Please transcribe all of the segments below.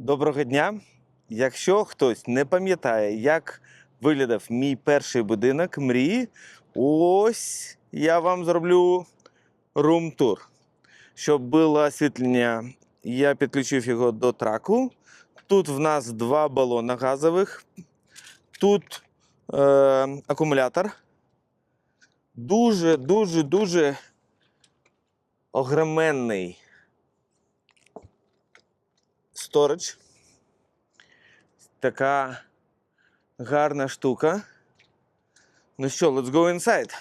Доброго дня. Якщо хтось не пам'ятає, як виглядав мій перший будинок мрії, ось я вам зроблю рум-тур. Щоб було освітлення, я підключив його до траку. Тут в нас два балона газових. Тут е, акумулятор. Дуже, дуже, дуже огроменний сторидж. Така гарна штука. Ну що, let's go inside.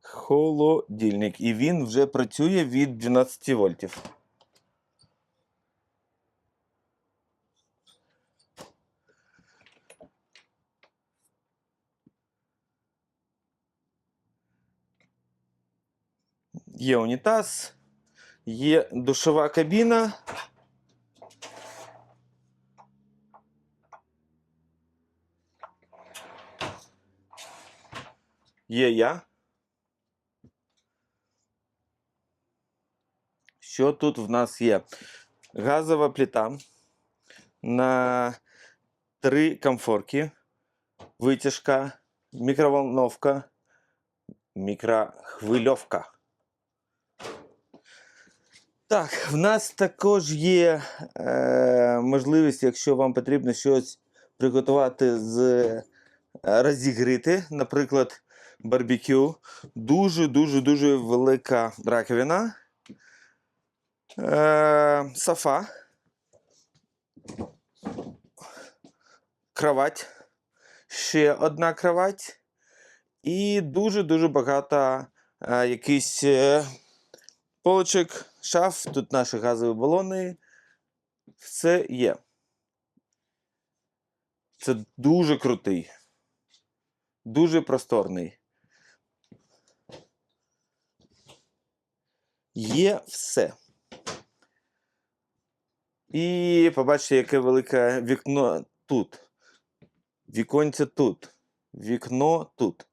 Холодильник. І він вже працює від 12 вольтів. Є унітаз, є душова кабіна. Є я. Що тут в нас є? Газова плита на три комфорки, витяжка, мікроволновка, мікрохвильовка. Так, в нас також є е, можливість, якщо вам потрібно щось приготувати з е, розігріти, наприклад, барбекю. Дуже-дуже дуже велика раковина. Е, софа. Кровать. Ще одна кровать. І дуже-дуже багато е, якийсь. Е, полочок, шаф, тут наші газові балони. Все є. Це дуже крутий. Дуже просторний. Є все. І побачите, яке велике вікно тут. Віконце тут. Вікно тут.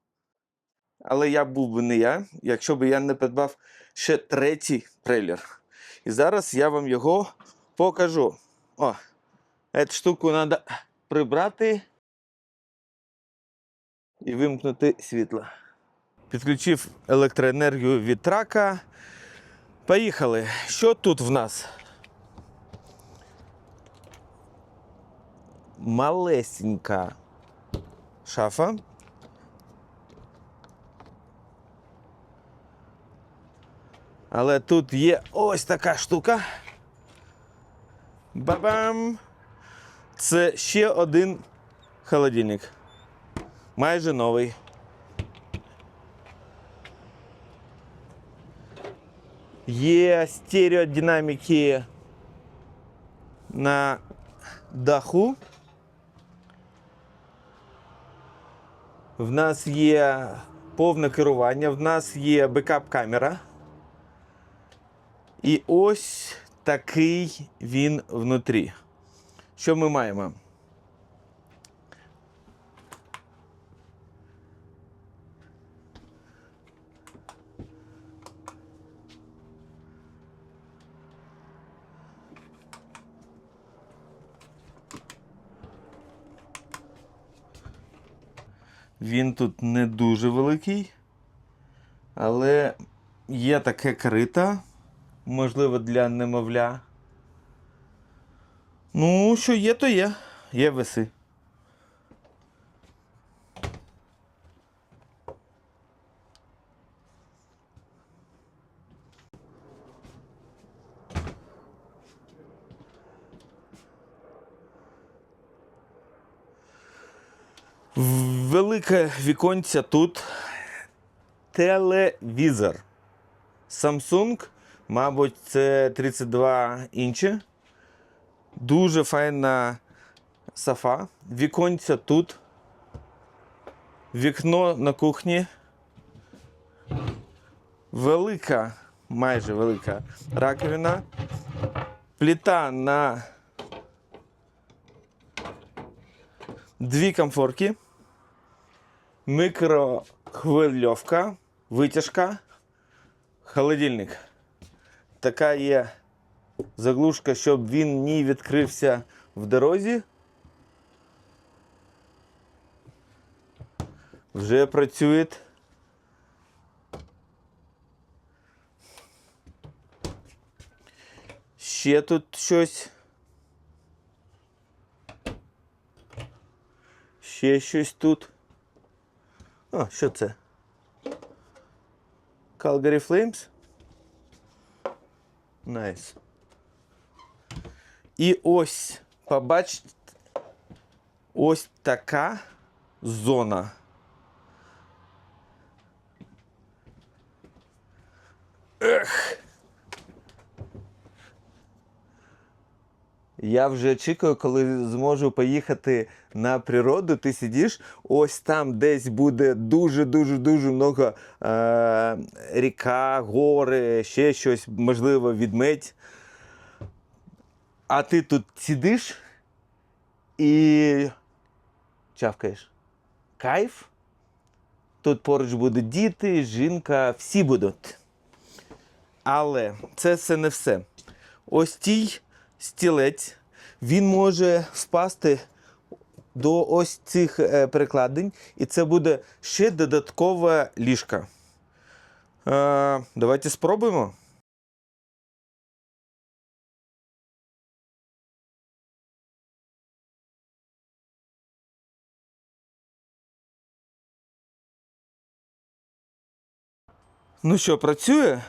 Але я був би не я, якщо б я не придбав ще третій трейлер. І зараз я вам його покажу. О, цю штуку треба прибрати і вимкнути світло. Підключив електроенергію від трака. Поїхали. Що тут в нас? Малесенька шафа. Але тут є ось така штука. Бабам! Це ще один холодильник. Майже новий. Є стереодинаміки на даху. В нас є повне керування, в нас є бекап-камера. І ось такий він внутрі. Що ми маємо? Він тут не дуже великий, але є таке крита можливо, для немовля. Ну, що є, то є. Є веси. Велике віконця тут. Телевізор. Samsung Мабуть, це 32 інчі. Дуже файна софа. Віконця тут. Вікно на кухні. Велика, майже велика раковина. Плита на дві комфорки. Мікрохвильовка, витяжка холодильник. Така є заглушка, щоб він не відкрився в дорозі. Вже працює. Ще тут щось. Ще щось тут. А, що це? Calgary Flames. Найс. І ось, побачите, ось така зона. Я вже чекаю, коли зможу поїхати на природу. Ти сидиш, ось там десь буде дуже-дуже дуже много е, ріка, гори, ще щось, можливо, відмедь. А ти тут сидиш і чавкаєш. Кайф. Тут поруч будуть діти, жінка, всі будуть. Але це все не все. Ось тій стілець, він може впасти до ось цих е, перекладень, і це буде ще додаткова ліжка. Е, давайте спробуємо. Ну що, працює?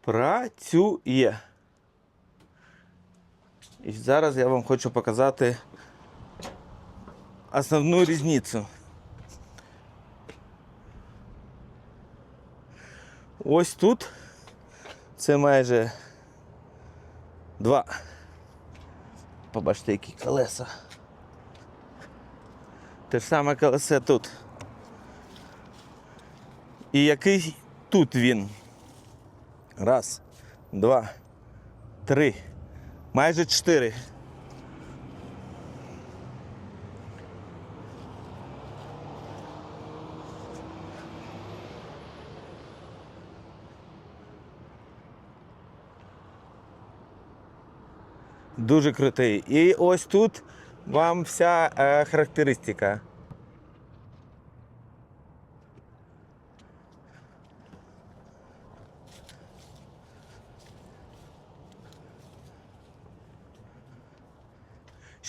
Працює. І зараз я вам хочу показати основну різницю. Ось тут це майже два. Побачите, які колеса. Те ж саме колесе тут. І який тут він? Раз, два, три. Майже чотири. Дуже крутий. І ось тут вам вся е, характеристика.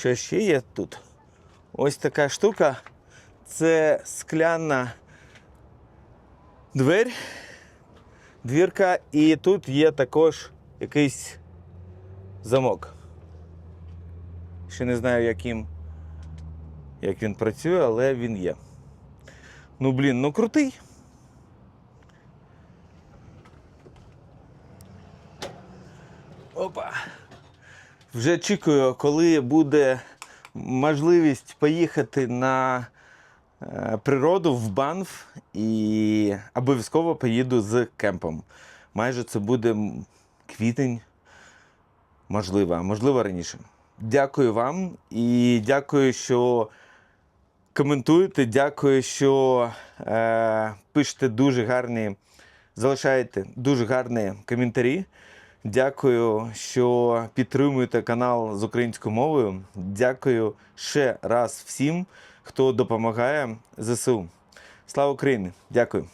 Що ще є тут? Ось така штука. Це скляна двері, двірка, і тут є також якийсь замок. Ще не знаю, яким, як він працює, але він є. Ну, блін, ну крутий. Вже чекаю, коли буде можливість поїхати на е, природу в Банф і обов'язково поїду з кемпом. Майже це буде квітень, можливо, можливо раніше. Дякую вам і дякую, що коментуєте. Дякую, що е, пишете дуже гарні, залишаєте дуже гарні коментарі. Дякую, що підтримуєте канал з українською мовою. Дякую ще раз всім, хто допомагає ЗСУ. Слава Україні! Дякую.